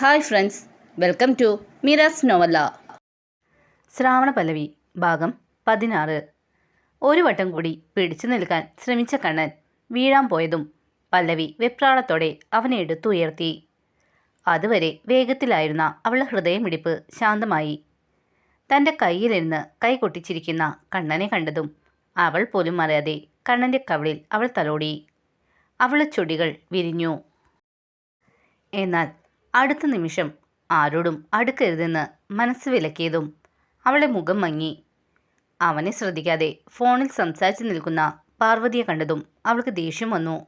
Hi friends welcome to Miraz novella. Shravana Pallavi ഭാഗം പതിനാറ്. ഒരു വട്ടം കൂടി പിടിച്ചു നിൽക്കാൻ ശ്രമിച്ച കണ്ണൻ വീഴാൻ പോയതും പല്ലവി വെപ്രാളത്തോടെ അവനെ എടുത്തുയർത്തി അതുവരെ വേഗത്തിലായിരുന്ന അവളുടെ ഹൃദയമിടിപ്പ് ശാന്തമായി. തന്റെ കയ്യിലിരുന്ന് കൈ കൊട്ടിച്ചിരിക്കുന്ന കണ്ണനെ കണ്ടതും അവൾ പോലും അറിയാതെ കണ്ണന്റെ കവിളിൽ അവൾ തലോടി. അവളുടെ ചൊടികൾ വിരിഞ്ഞു. എന്നാൽ അടുത്ത നിമിഷം ആരോടും അടുക്കരുതെന്ന് മനസ്സ് വിലക്കിയതും അവളെ മുഖം മങ്ങി. അവനെ ശ്രദ്ധിക്കാതെ ഫോണിൽ സംസാരിച്ചു നിൽക്കുന്ന പാർവതിയെ കണ്ടതും അവൾക്ക് ദേഷ്യം വന്നു.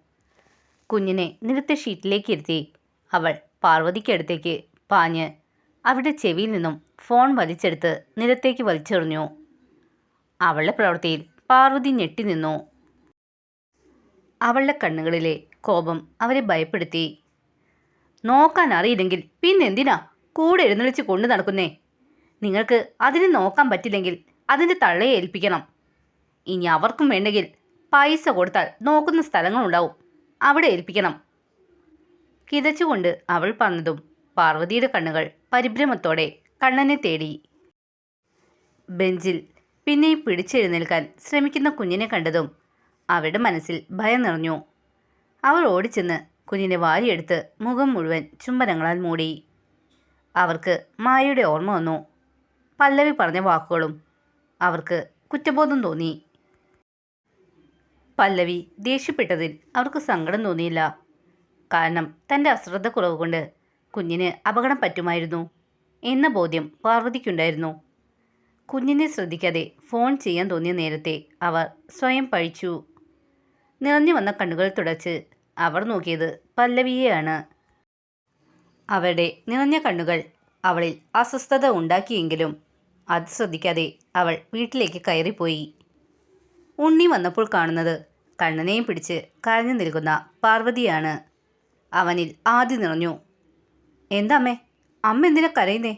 കുഞ്ഞിനെ നിരത്തെ ഷീറ്റിലേക്ക് ഇരുത്തി അവൾ പാർവതിക്കടുത്തേക്ക് പാഞ്ഞ് അവരുടെ ചെവിയിൽ നിന്നും ഫോൺ വലിച്ചെടുത്ത് നിരത്തേക്ക് വലിച്ചെറിഞ്ഞു. അവളുടെ പ്രവൃത്തിയിൽ പാർവതി ഞെട്ടി നിന്നു. അവളുടെ കണ്ണുകളിലെ കോപം അവരെ ഭയപ്പെടുത്തി. നോക്കാൻ അറിയില്ലെങ്കിൽ പിന്നെന്തിനാ കൂടെ എഴുന്നള്ളിച്ച് കൊണ്ടു നടക്കുന്നേ? നിങ്ങൾക്ക് അതിനെ നോക്കാൻ പറ്റില്ലെങ്കിൽ അതിന്റെ തള്ളയെ ഏൽപ്പിക്കണം. ഇനി അവർക്കും വേണ്ടെങ്കിൽ പൈസ കൊടുത്താൽ നോക്കുന്ന സ്ഥലങ്ങളുണ്ടാവും. അവിടെ ഏൽപ്പിക്കണം. കിതച്ചുകൊണ്ട് അവൾ പറഞ്ഞതും പാർവതിയുടെ കണ്ണുകൾ പരിഭ്രമത്തോടെ കണ്ണനെ തേടി. ബെഞ്ചിൽ പിന്നെ പിടിച്ചെഴുന്നേൽക്കാൻ ശ്രമിക്കുന്ന കുഞ്ഞിനെ കണ്ടതും അവരുടെ മനസ്സിൽ ഭയം നിറഞ്ഞു. അവൾ ഓടിച്ചെന്ന് കുഞ്ഞിനെ വാരിയെടുത്ത് മുഖം മുഴുവൻ ചുംബനങ്ങളാൽ മൂടി. അവർക്ക് മായയുടെ ഓർമ്മ വന്നു. പല്ലവി പറഞ്ഞ വാക്കുകളും അവർക്ക് കുറ്റബോധം തോന്നി. പല്ലവി ദേഷ്യപ്പെട്ടതിൽ അവർക്ക് സങ്കടം തോന്നിയില്ല. കാരണം തന്റെ അശ്രദ്ധ കുറവ് കൊണ്ട് കുഞ്ഞിന് അപകടം പറ്റുമായിരുന്നു എന്ന ബോധ്യം പാർവതിക്കുണ്ടായിരുന്നു. കുഞ്ഞിനെ ശ്രദ്ധിക്കാതെ ഫോൺ ചെയ്യാൻ തോന്നിയ നേരത്തെ അവർ സ്വയം പഴിച്ചു. നിറഞ്ഞു വന്ന കണ്ണുകൾ തുടച്ച് അവർ നോക്കിയത് പല്ലവിയെയാണ്. അവരുടെ നിറഞ്ഞ കണ്ണുകൾ അവളിൽ അസ്വസ്ഥത ഉണ്ടാക്കിയെങ്കിലും അത് ശ്രദ്ധിക്കാതെ അവൾ വീട്ടിലേക്ക് കയറിപ്പോയി. ഉണ്ണി വന്നപ്പോൾ കാണുന്നത് കണ്ണനെയും പിടിച്ച് കരഞ്ഞു നിൽക്കുന്ന പാർവതിയാണ്. അവനിൽ ആദ്യം നിറഞ്ഞു എന്താമ്മേ അമ്മ? എന്തിനാ കരയുന്നേ?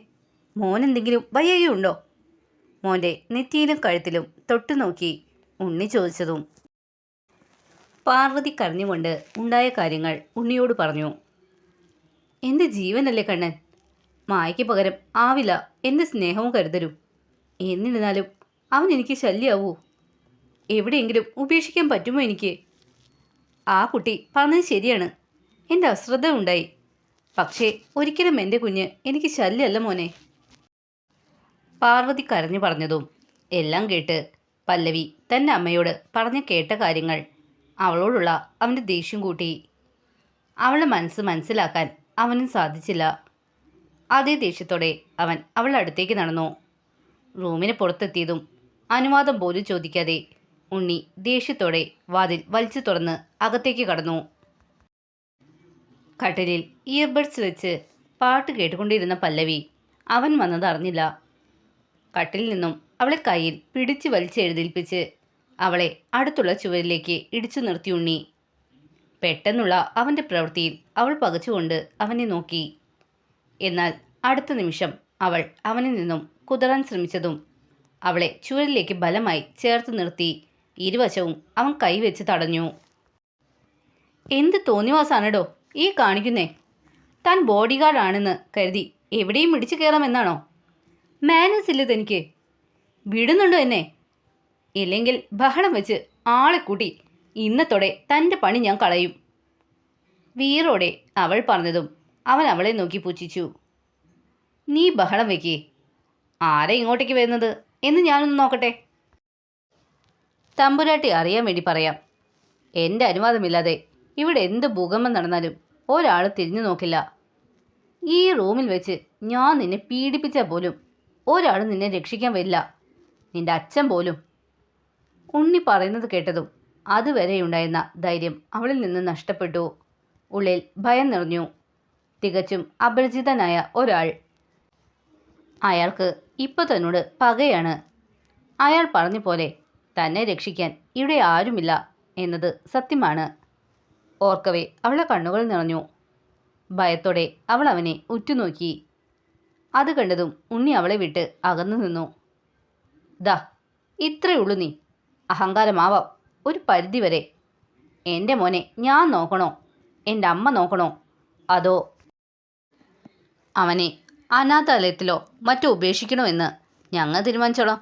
മോൻ എന്തെങ്കിലും വയ്യയുണ്ടോ മോന്റെ നെറ്റിയിലും കഴുത്തിലും തൊട്ടു നോക്കി ഉണ്ണി ചോദിച്ചതും പാർവതി കരഞ്ഞുകൊണ്ട് ഉണ്ടായ കാര്യങ്ങൾ ഉണ്ണിയോട് പറഞ്ഞു. എന്റെ ജീവനല്ലേ കണ്ണൻ? മായയ്ക്ക് പകരം ആവില്ല എന്റെ സ്നേഹവും കരുതലും എന്നിരുന്നാലും അവൻ എനിക്ക് ശല്യാവൂ. എവിടെയെങ്കിലും ഉപേക്ഷിക്കാൻ പറ്റുമോ എനിക്ക്? ആ കുട്ടി പറഞ്ഞത് ശരിയാണ്. എന്റെ അശ്രദ്ധ ഉണ്ടായി. പക്ഷേ ഒരിക്കലും എന്റെ കുഞ്ഞ് എനിക്ക് ശല്യമല്ല മോനെ. പാർവതി കരഞ്ഞു പറഞ്ഞതും എല്ലാം കേട്ട് പല്ലവി തന്റെ അമ്മയോട് പറഞ്ഞു കേട്ട കാര്യങ്ങൾ അവളോടുള്ള അവന്റെ ദേഷ്യം കൂട്ടി. അവളുടെ മനസ്സ് മനസ്സിലാക്കാൻ അവനും സാധിച്ചില്ല. അതേ ദേഷ്യത്തോടെ അവൻ അവളുടെ അടുത്തേക്ക് നടന്നു. റൂമിന് പുറത്തെത്തിയതും അനുവാദം പോലും ചോദിക്കാതെ ഉണ്ണി ദേഷ്യത്തോടെ വാതിൽ വലിച്ചു തുറന്ന് അകത്തേക്ക് കടന്നു. കട്ടിലിൽ ഇയർബഡ്സ് വെച്ച് പാട്ട് കേട്ടുകൊണ്ടിരുന്ന പല്ലവി അവൻ വന്നത് അറിഞ്ഞില്ല. കട്ടിൽ നിന്നും അവളെ കയ്യിൽ പിടിച്ചു വലിച്ചെഴുന്നേൽപ്പിച്ച് അവളെ അടുത്തുള്ള ചുവരിലേക്ക് ഇടിച്ചു നിർത്തി ഉണ്ണി. പെട്ടെന്നുള്ള അവന്റെ പ്രവൃത്തിയിൽ അവൾ പകച്ചുകൊണ്ട് അവനെ നോക്കി. എന്നാൽ അടുത്ത നിമിഷം അവൾ അവനിൽ നിന്നും കുതറാൻ ശ്രമിച്ചതും അവളെ ചുവരിലേക്ക് ബലമായി ചേർത്ത് നിർത്തി ഇരുവശവും അവൻ കൈവച്ച് തടഞ്ഞു. എന്ത് തോന്നിവാസാണടോ ഈ കാണിക്കുന്നേ. താൻ ബോഡി ഗാർഡാണെന്ന് കരുതി എവിടെയും ഇടിച്ചു കയറാമെന്നാണോ? മാനേഴ്സ് ഇല്ല തനിക്ക് വിടുന്നുണ്ടോ എന്നെ? ഇല്ലെങ്കിൽ ബഹളം വെച്ച് ആളെ കൂട്ടി ഇന്നത്തോടെ തന്റെ പണി ഞാൻ കളയും. വീറോടെ അവൾ പറഞ്ഞതും അവൻ അവളെ നോക്കി പൂച്ഛിച്ചു നീ ബഹളം വെക്കേ. ആരെ ഇങ്ങോട്ടേക്ക് വരുന്നത്? എന്ന് ഞാനൊന്ന് നോക്കട്ടെ. തമ്പുരാട്ടി അറിയാൻ വേണ്ടി പറയാം. എന്റെ അനുവാദമില്ലാതെ ഇവിടെ എന്ത് ഭൂകമ്പം നടന്നാലും ഒരാൾ തിരിഞ്ഞു നോക്കില്ല. ഈ റൂമിൽ വെച്ച് ഞാൻ നിന്നെ പീഡിപ്പിച്ചാൽ പോലും ഒരാൾ നിന്നെ രക്ഷിക്കാൻ വരില്ല. നിന്റെ അച്ഛൻ പോലും ഉണ്ണി പറയുന്നത് കേട്ടതും അതുവരെയുണ്ടായിരുന്ന ധൈര്യം അവളിൽ നിന്ന് നഷ്ടപ്പെട്ടു. ഉള്ളിൽ ഭയം നിറഞ്ഞു. തികച്ചും അപരിചിതനായ ഒരാൾ. അയാൾക്ക് ഇപ്പോൾ തന്നോട് പകയാണ്. അയാൾ പറഞ്ഞ പോലെ തന്നെ രക്ഷിക്കാൻ ഇവിടെ ആരുമില്ല എന്നത് സത്യമാണ്. ഓർക്കവേ അവളെ കണ്ണുകൾ നിറഞ്ഞു. ഭയത്തോടെ അവൾ അവനെ ഉറ്റുനോക്കി. അത് കണ്ടതും ഉണ്ണി അവളെ വിട്ട് അകന്നു നിന്നു. ദാ ഇത്രയുള്ളൂ നീ. അഹങ്കാരമാവാം. ഒരു പരിധിവരെ. എന്റെ മോനെ ഞാൻ നോക്കണോ? എന്റെ അമ്മ നോക്കണോ? അതോ അവനെ അനാഥാലയത്തിലോ മറ്റോ ഉപേക്ഷിക്കണോ എന്ന് ഞങ്ങൾ തീരുമാനിച്ചോളാം.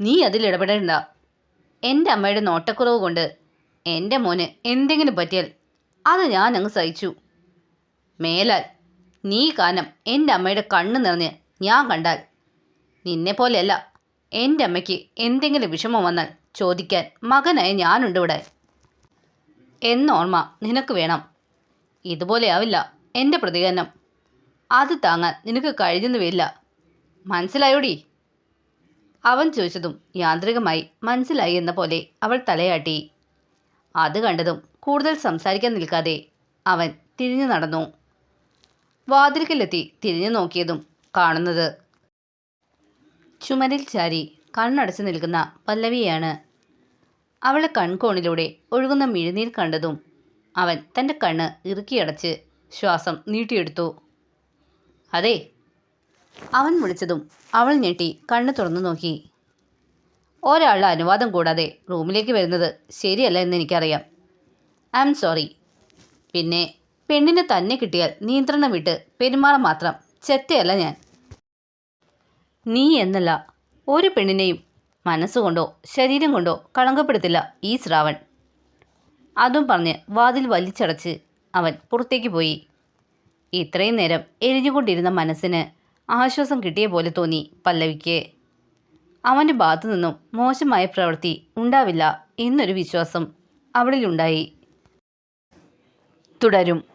നീ അതിൽ ഇടപെടേണ്ട. എന്റെ അമ്മയുടെ നോട്ടക്കുറവ് കൊണ്ട് എന്റെ മോന് എന്തെങ്കിലും പറ്റിയാൽ അത് ഞാൻ അങ്ങ് സഹിച്ചു. മേലാൽ നീ കാരണം എന്റെ അമ്മയുടെ കണ്ണ് നിറഞ്ഞ് ഞാൻ കണ്ടാൽ നിന്നെ പോലെയല്ല എന്റെ അമ്മയ്ക്ക് എന്തെങ്കിലും വിഷമം വന്നാൽ ചോദിക്കാൻ മകനായ ഞാനുണ്ട് ഇവിടെ. എന്നോർമ്മ നിനക്ക് വേണം. ഇതുപോലെ ആവില്ല എന്റെ പ്രതികരണം. അത് താങ്ങാൻ നിനക്ക് കഴിഞ്ഞെന്ന് വരില്ല. മനസ്സിലായോടി? അവൻ ചോദിച്ചതും യാന്ത്രികമായി മനസ്സിലായി എന്ന പോലെ അവൾ തലയാട്ടി. അത് കണ്ടതും കൂടുതൽ സംസാരിക്കാൻ നിൽക്കാതെ അവൻ തിരിഞ്ഞു നടന്നു. വാതിൽക്കലെത്തി തിരിഞ്ഞു നോക്കിയതും കാണുന്നത് ചുമരിൽ ചാരി കണ്ണടച്ചു നിൽക്കുന്ന പല്ലവിയാണ്. അവളെ കൺകോണിലൂടെ ഒഴുകുന്ന മിഴുനീർ കണ്ടതും അവൻ തന്റെ കണ്ണ് ഇറുക്കിയടച്ച് ശ്വാസം നീട്ടിയെടുത്തു. അതെ അവൻ വിളിച്ചതും അവൾ ഞെട്ടി കണ്ണ് തുറന്നു നോക്കി. ഒരാളുടെ അനുവാദം കൂടാതെ റൂമിലേക്ക് വരുന്നത് ശരിയല്ല എന്ന് എനിക്കറിയാം. I'm sorry. പിന്നെ പെണ്ണിനെ തന്നെ കിട്ടിയാൽ നിയന്ത്രണം വിട്ട് പെരുമാറാൻ മാത്രം ചെറ്റയല്ല ഞാൻ. നീ എന്നല്ല ഒരു പെണ്ണിനെയും മനസ്സുകൊണ്ടോ ശരീരം കൊണ്ടോ കളങ്കപ്പെടുത്തില്ല ഈ ശ്രാവൺ. അതും പറഞ്ഞ് വാതിൽ വലിച്ചടച്ച് അവൻ പുറത്തേക്ക് പോയി. ഇത്രയും നേരം എരിഞ്ഞുകൊണ്ടിരുന്ന മനസ്സിന് ആശ്വാസം കിട്ടിയ പോലെ തോന്നി പല്ലവിക്ക്. അവന്റെ ഭാഗത്തു നിന്നും മോശമായ പ്രവൃത്തി ഉണ്ടാവില്ല എന്നൊരു വിശ്വാസം അവളിലുണ്ടായി തുടരും.